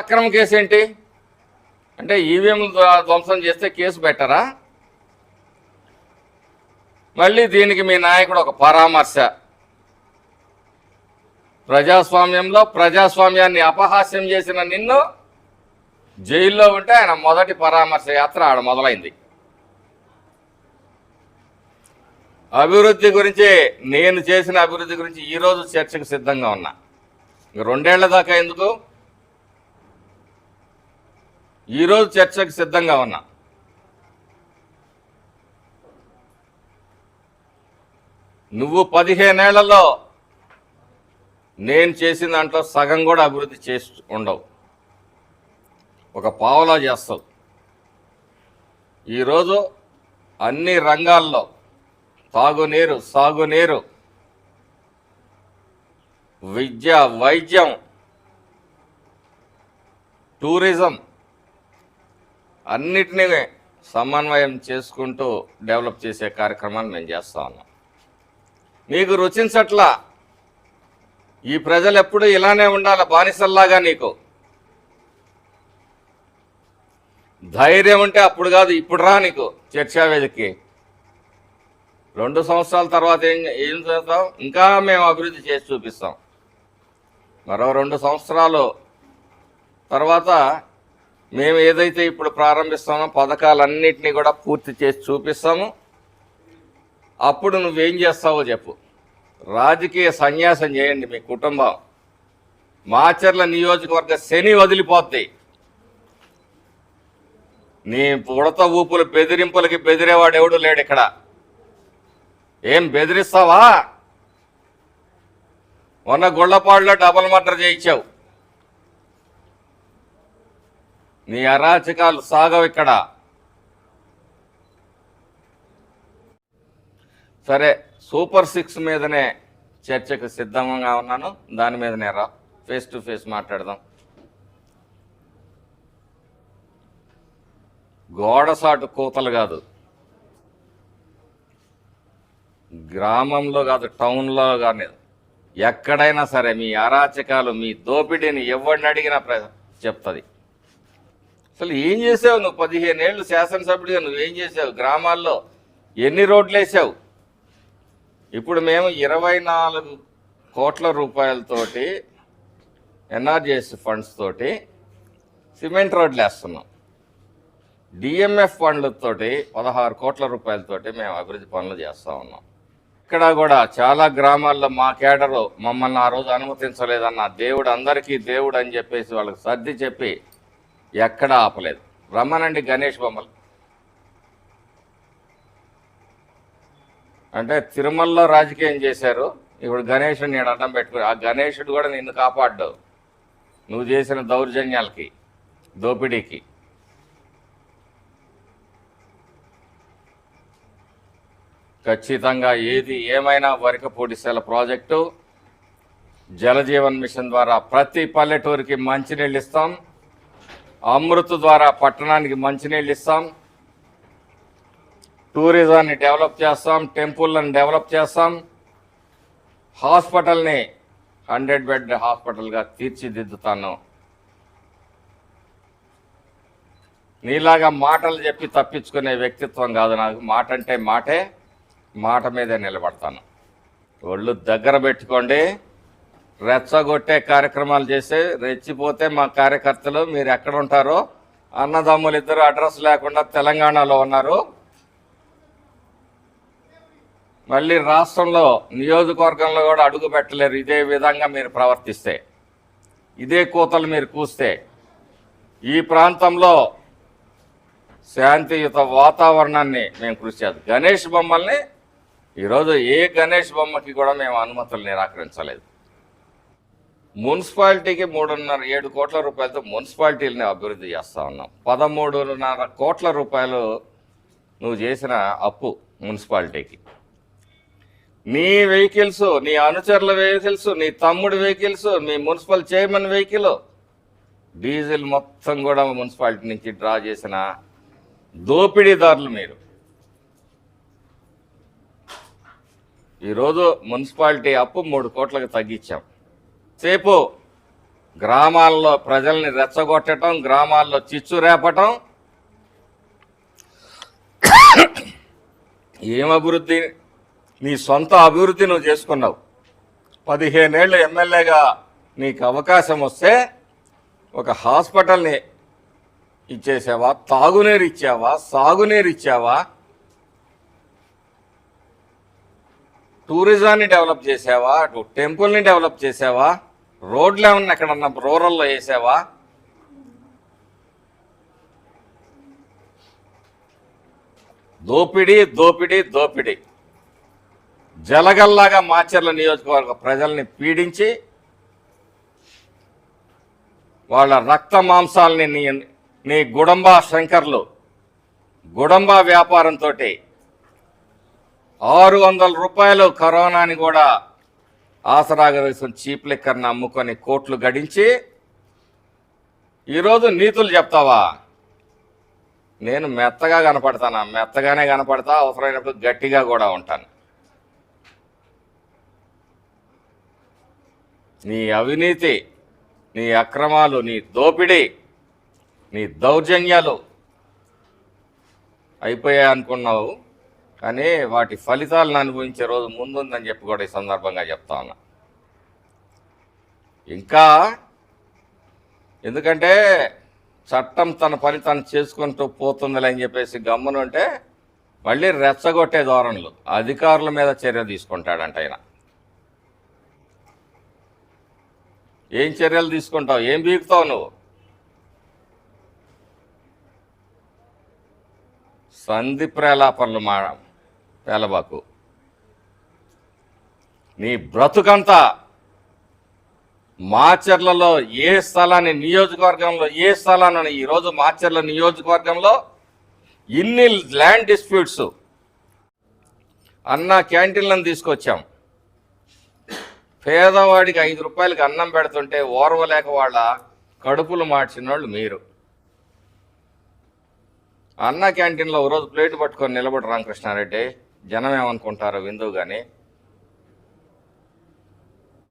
అక్రమ కేసు ఏంటి? అంటే ఈవీఎంలు ధ్వంసం చేస్తే కేసు పెట్టరా? మళ్ళీ దీనికి మీ నాయకుడు ఒక పరామర్శ. ప్రజాస్వామ్యంలో ప్రజాస్వామ్యాన్ని అపహాస్యం చేసిన నిన్ను జైల్లో ఉంటే ఆయన మొదటి పరామర్శ యాత్ర ఆడ మొదలైంది. అభివృద్ధి గురించి నేను చేసిన అభివృద్ధి గురించి ఈరోజు చర్చకు సిద్ధంగా ఉన్నా. రెండేళ్ళ దాకా ఎందుకు? ఈరోజు చర్చకు సిద్ధంగా ఉన్నా. నువ్వు పదిహేనేళ్ళలో నేను చేసిన దాంట్లో సగం కూడా అభివృద్ధి చేసి ఉండవు. ఒక పావలా చేస్తావు. ఈరోజు అన్ని రంగాల్లో తాగునీరు సాగునీరు విద్య వైద్యం టూరిజం అన్నిటినీ సమన్వయం చేసుకుంటూ డెవలప్ చేసే కార్యక్రమాన్ని మేము చేస్తా ఉన్నాం. నీకు రుచించట్లా. ఈ ప్రజలు ఎప్పుడు ఇలానే ఉండాలి? బానిసల్లాగా నీకు. ధైర్యం ఉంటే అప్పుడు కాదు ఇప్పుడు రా నీకు చర్చా వేదికకి. రెండు సంవత్సరాల తర్వాత ఏం ఏం చేస్తాం ఇంకా మేము అభివృద్ధి చేసి చూపిస్తాం. మరో రెండు సంవత్సరాలు తర్వాత మేము ఏదైతే ఇప్పుడు ప్రారంభిస్తామో పథకాలన్నింటినీ కూడా పూర్తి చేసి చూపిస్తాము. అప్పుడు నువ్వేం చేస్తావో చెప్పు. రాజకీయ సన్యాసం చేయండి మీ కుటుంబం. మాచర్ల నియోజకవర్గ శని వదిలిపోద్ది. నీ ఉడత ఊపులు బెదిరింపులకి బెదిరేవాడు ఎవడు లేడు ఇక్కడ. ఏం బెదిరిస్తావా? మొన్న గుళ్ళపాడులో డబల్ మర్డర్ చేయించావు. నీ అరాచకాలు సాగవు ఇక్కడ. సరే సూపర్ సిక్స్ మీదనే చర్చకు సిద్ధంగా ఉన్నాను. దాని మీదనే రా. ఫేస్ టు ఫేస్ మాట్లాడదాం. గోడసాటు కూతలు కాదు. గ్రామంలో కాదు టౌన్లో కానీ ఎక్కడైనా సరే మీ అరాచకాలు మీ దోపిడీని ఎవరిని అడిగినా ప్ర చెప్తుంది. అసలు ఏం చేసావు నువ్వు? పదిహేను ఏళ్ళు శాసనసభ్యుడిగా నువ్వేం చేసావు? గ్రామాల్లో ఎన్ని రోడ్లు వేసావు ఇప్పుడు మేము ఇరవై నాలుగు కోట్ల రూపాయలతోటి ఎన్ఆర్జిఎస్ ఫండ్స్ తోటి సిమెంట్ రోడ్లు వేస్తున్నాం డిఎంఎఫ్ ఫండ్లతోటి పదహారు కోట్ల రూపాయలతోటి మేము అభివృద్ధి పనులు చేస్తూ ఉన్నాం. ఇక్కడ కూడా చాలా గ్రామాల్లో మా కేడరు మమ్మల్ని ఆ రోజు అనుమతించలేదన్న దేవుడు అందరికీ దేవుడు అని చెప్పేసి వాళ్ళకి సర్ది చెప్పి ఎక్కడా ఆపలేదు. రమ్మనండి గణేష్ బొమ్మలు. అంటే తిరుమలలో రాజకీయం చేశారు. ఇప్పుడు గణేషుని నేను అడ్డం పెట్టుకుని ఆ గణేషుడు కూడా నిన్ను కాపాడ్డు. నువ్వు చేసిన దౌర్జన్యాలకి దోపిడీకి. ఖచ్చితంగా ఏది ఏమైనా వరిక సెల ప్రాజెక్టు. జలజీవన్ మిషన్ ద్వారా ప్రతి పల్లెటూరికి మంచినీళ్ళు ఇస్తాం. అమృత్ ద్వారా పట్టణానికి మంచినీళ్ళు ఇస్తాం. టూరిజాన్ని డెవలప్ చేస్తాం. టెంపుల్ని డెవలప్ చేస్తాం. హాస్పిటల్ని హండ్రెడ్ బెడ్ హాస్పిటల్గా తీర్చిదిద్దుతాను నీలాగా మాటలు చెప్పి తప్పించుకునే వ్యక్తిత్వం కాదు నాకు. మాట అంటే మాటే మాట మీదే నిలబడతాను. ఒళ్ళు దగ్గర పెట్టుకోండి. రెచ్చగొట్టే కార్యక్రమాలు చేసి రెచ్చిపోతే మా కార్యకర్తలు మీరు ఎక్కడ ఉంటారో అన్నదమ్ములు ఇద్దరు అడ్రస్ లేకుండా తెలంగాణలో ఉన్నారు. మళ్ళీ రాష్ట్రంలో నియోజకవర్గంలో కూడా అడుగు పెట్టలేరు. ఇదే విధంగా మీరు ప్రవర్తిస్తే ఇదే కూతలు మీరు కూస్తే ఈ ప్రాంతంలో శాంతియుత వాతావరణాన్ని మేము కృషి చేద్దాం. గణేష్ బొమ్మల్ని ఈరోజు ఏ గణేష్ బొమ్మకి కూడా మేము అనుమతులు నిరాకరించలేదు. మున్సిపాలిటీకి మూడున్నర ఏడు కోట్ల రూపాయలతో మున్సిపాలిటీలని అభివృద్ధి చేస్తా ఉన్నాం. పదమూడున్నర కోట్ల రూపాయలు నువ్వు చేసిన అప్పు మున్సిపాలిటీకి. నీ వెహికల్స్ నీ అనుచరుల వెహికల్స్ నీ తమ్ముడి వెహికల్స్ మీ మున్సిపల్ చైర్మన్ వెహికల్ డీజిల్ మొత్తం కూడా మున్సిపాలిటీ నుంచి డ్రా చేసిన దోపిడీదారులు మీరు. ఈరోజు మున్సిపాలిటీ అప్పు మూడు కోట్లకు తగ్గించాం. సేపు గ్రామాల్లో ప్రజల్ని రెచ్చగొట్టడం గ్రామాల్లో చిచ్చు రేపటం. ఏం అభివృద్ధి? నీ సొంత అభివృద్ధి నువ్వు చేసుకున్నావు. పదిహేనేళ్ళు ఎమ్మెల్యేగా నీకు అవకాశం వస్తే ఒక హాస్పిటల్ని ఇచ్చేసావా? తాగునీరు ఇచ్చావా? సాగునీరు ఇచ్చావా? టూరిజాన్ని డెవలప్ చేసావా? అటు టెంపుల్ని డెవలప్ చేసావా? రోడ్లు ఏమన్నా ఎక్కడన్నా రూరల్లో వేసావా? దోపిడీ దోపిడీ దోపిడీ. జలగల్లాగా మాచర్ల నియోజకవర్గ ప్రజల్ని పీడించి వాళ్ళ రక్త మాంసాలని నీ నీ గుడంబా శంకర్లు గుడంబా వ్యాపారంతో ఆరు వందల రూపాయలు కరోనాని కూడా ఆసరాగా చీప్ లెక్కర్ని అమ్ముకొని కోట్లు గడించి ఈరోజు నీతులు చెప్తావా? నేను మెత్తగా కనపడతానా? మెత్తగానే కనపడతా అవసరమైనప్పుడు గట్టిగా కూడా ఉంటాను. నీ అవినీతి నీ అక్రమాలు నీ దోపిడీ నీ దౌర్జన్యాలు అయిపోయాయి అనుకున్నావు కానీ వాటి ఫలితాలను అనుభవించే రోజు ముందుందని చెప్పి కూడా ఈ సందర్భంగా చెప్తా ఉన్నా. ఇంకా ఎందుకంటే చట్టం తన పని తను చేసుకుంటూ పోతుందిలే అని చెప్పేసి గమ్మునుంటే మళ్ళీ రెచ్చగొట్టే ధోరణులు అధికారుల మీద చర్య తీసుకుంటాడంట ఆయన. ఏం చర్యలు తీసుకుంటావు? ఏం బీగుతావు నువ్వు? సంధి ప్రలాపనలు మా పేలబాకు. నీ బ్రతుకంతా మాచర్లలో ఏ స్థలాన్ని నియోజకవర్గంలో ఏ స్థలాన్ని ఈరోజు మాచర్ల నియోజకవర్గంలో? ఇన్ని ల్యాండ్ డిస్ప్యూట్స్. అన్న క్యాంటీన్లను తీసుకొచ్చాం. పేదవాడికి ఐదు రూపాయలకి అన్నం పెడుతుంటే ఓర్వలేక వాళ్ళ కడుపులు మార్చిన వాళ్ళు మీరు. అన్న క్యాంటీన్లో ఒక రోజు ప్లేట్ పట్టుకొని నిలబడి రామకృష్ణారెడ్డి. జనం ఏమనుకుంటారో విందు కానీ